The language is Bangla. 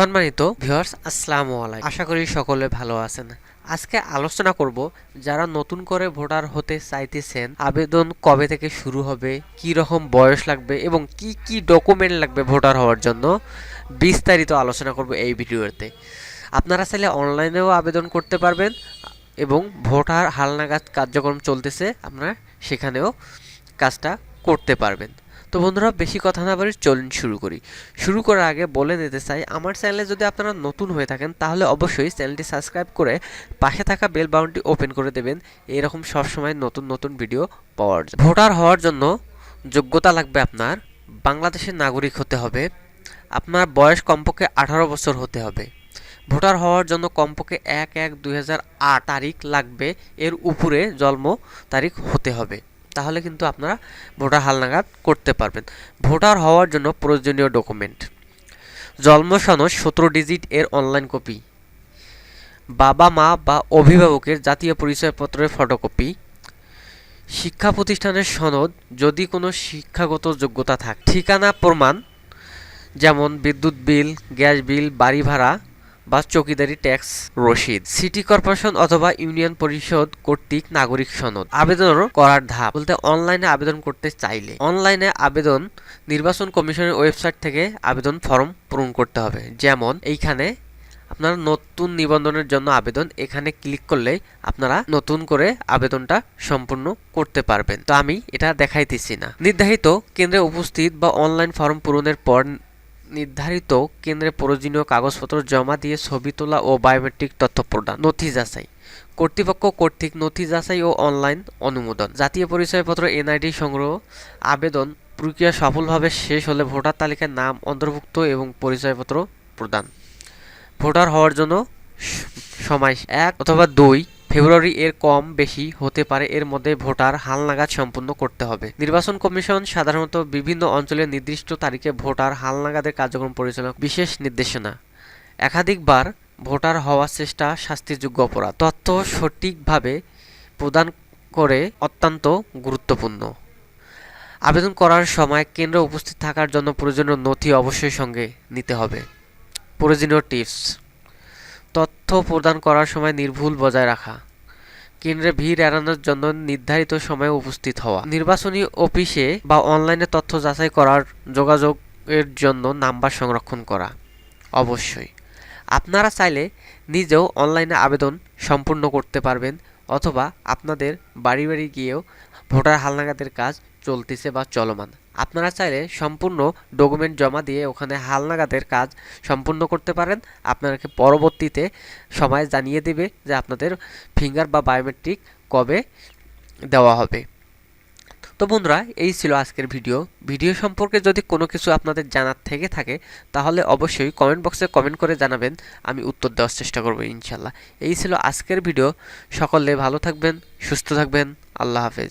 সম্মানিত ভিউয়ার্স আসসালামু আলাইকুম। আশা করি সকলে ভালো আছেন। আজকে আলোচনা করব যারা নতুন করে ভোটার হতে চাইতেছেন, আবেদন কবে থেকে শুরু হবে, কি রকম বয়স লাগবে এবং কি কি ডকুমেন্ট লাগবে ভোটার হওয়ার জন্য, বিস্তারিত আলোচনা করব এই ভিডিওতে। আপনারা চাইলে অনলাইনেও আবেদন করতে পারবেন এবং ভোটার হালনাগাদ কার্যক্রম চলতেছে, আপনারা সেখানেও কাজটা করতে পারবেন। তো বন্ধুরা, বেশি কথা না বলে চলুন শুরু করি। শুরু করার আগে বলে নিতে চাই, আমার চ্যানেলে যদি আপনারা নতুন হয়ে থাকেন, তাহলে অবশ্যই চ্যানেলটি সাবস্ক্রাইব করে পাশে থাকা বেল বাটনটি ওপেন করে দেবেন। এরকম সবসময় নতুন নতুন ভিডিও পাওয়ার ভোটার হওয়ার জন্য যোগ্যতা লাগবে আপনার। বাংলাদেশের নাগরিক হতে হবে। আপনার বয়স কমপক্ষে আঠারো বছর হতে হবে। ভোটার হওয়ার জন্য কমপক্ষে এক এক দুই তারিখ লাগবে। এর উপরে জন্ম তারিখ হতে হবে। তাহলে কিন্তু আপনারা ভোটার হালনাগাদ করতে পারবেন। ভোটার হওয়ার জন্য প্রয়োজনীয় ডকুমেন্ট। জন্ম সনদ সতেরো ডিজিট এর অনলাইন কপি বাবা, মা বা অভিভাবকের জাতীয় পরিচয়পত্রের ফটোকপি শিক্ষা প্রতিষ্ঠানের সনদ যদি কোনো শিক্ষাগত যোগ্যতা থাকে। ঠিকানা, প্রমাণ, যেমন বিদ্যুৎ বিল, গ্যাস বিল, বাড়ি ভাড়া বা চৌকিদারি ট্যাক্স রসিদ, সিটি কর্পোরেশন অথবা ইউনিয়ন পরিষদ কর্তৃক নাগরিক সনদ আবেদন করার ধাপ। বলতে অনলাইনে আবেদন করতে চাইলে অনলাইনে আবেদন নির্বাচন কমিশনের ওয়েবসাইট থেকে আবেদন ফর্ম পূরণ করতে হবে। যেমন এইখানে আপনারা নতুন নিবন্ধনের জন্য আবেদন, এখানে ক্লিক করলে আপনারা নতুন করে আবেদনটা সম্পূর্ণ করতে পারবেন। তো আমি এটা দেখাইতেছি না। নির্ধারিত কেন্দ্রে উপস্থিত বা অনলাইন ফর্ম পূরণের পর নির্ধারিত কেন্দ্রে প্রয়োজনীয় কাগজপত্র জমা দিয়ে ছবি তোলা ও বায়োমেট্রিক তথ্য প্রদান। নথি যাচাই। কর্তৃপক্ষ কর্তৃক নথি যাচাই ও অনলাইন অনুমোদন। জাতীয় পরিচয়পত্র, এনআইডি সংগ্রহ, আবেদন প্রক্রিয়া সফলভাবে শেষ হলে ভোটার তালিকায় নাম, অন্তর্ভুক্ত এবং পরিচয়পত্র প্রদান। ভোটার হওয়ার জন্য সময় এক অথবা দুই ফেব্রুয়ারি এর কম বেশি হতে পারে, এর মধ্যে ভোটার হালনাগাদ সম্পূর্ণ করতে হবে। নির্বাচন কমিশন সাধারণত বিভিন্ন অঞ্চলের নির্দিষ্ট তারিখে ভোটার হালনাগাদের কার্যক্রম পরিচালনা বিশেষ নির্দেশনা। একাধিকবার ভোটার হওয়ার চেষ্টা শাস্তিযোগ্য অপরাধ। তথ্য সঠিকভাবে প্রদান করে অত্যন্ত গুরুত্বপূর্ণ। আবেদন করার সময় কেন্দ্র উপস্থিত থাকার জন্য প্রয়োজনীয় নথি অবশ্যই সঙ্গে নিতে হবে। প্রয়োজনীয় টিপস। তথ্য প্রদান করার সময় নির্ভুল বজায় রাখা। কেন্দ্রে ভিড় এড়ানোর জন্য নির্ধারিত সময়ে উপস্থিত হওয়া। নির্বাচনী অফিসে বা অনলাইনে তথ্য যাচাই করার যোগাযোগের জন্য নাম্বার সংরক্ষণ করা। অবশ্যই। আপনারা চাইলে নিজেও অনলাইনে আবেদন সম্পূর্ণ করতে পারবেন অথবা আপনাদের বাড়ি বাড়ি গিয়েও ভোটার হালনাগাদের কাজ চলতেছে বা চলমান। আপনারা চাইলে সম্পূর্ণ ডকুমেন্ট জমা দিয়ে ওখানে হালনাগাদের কাজ সম্পূর্ণ করতে পারেন। আপনাকে পরবর্তীতে সময় জানিয়ে দেবে যে আপনাদের ফিঙ্গার বা বায়োমেট্রিক কবে দেওয়া হবে। তো বন্ধুরা, এই ছিল আজকের ভিডিও ভিডিও সম্পর্কে যদি কোনো কিছু আপনাদের জানার থেকে থাকে, তাহলে অবশ্যই কমেন্ট বক্সে কমেন্ট করে জানাবেন। আমি উত্তর দেওয়ার চেষ্টা করব ইনশাল্লাহ এই ছিল আজকের ভিডিও সকলে ভালো থাকবেন, সুস্থ থাকবেন। আল্লাহ হাফেজ।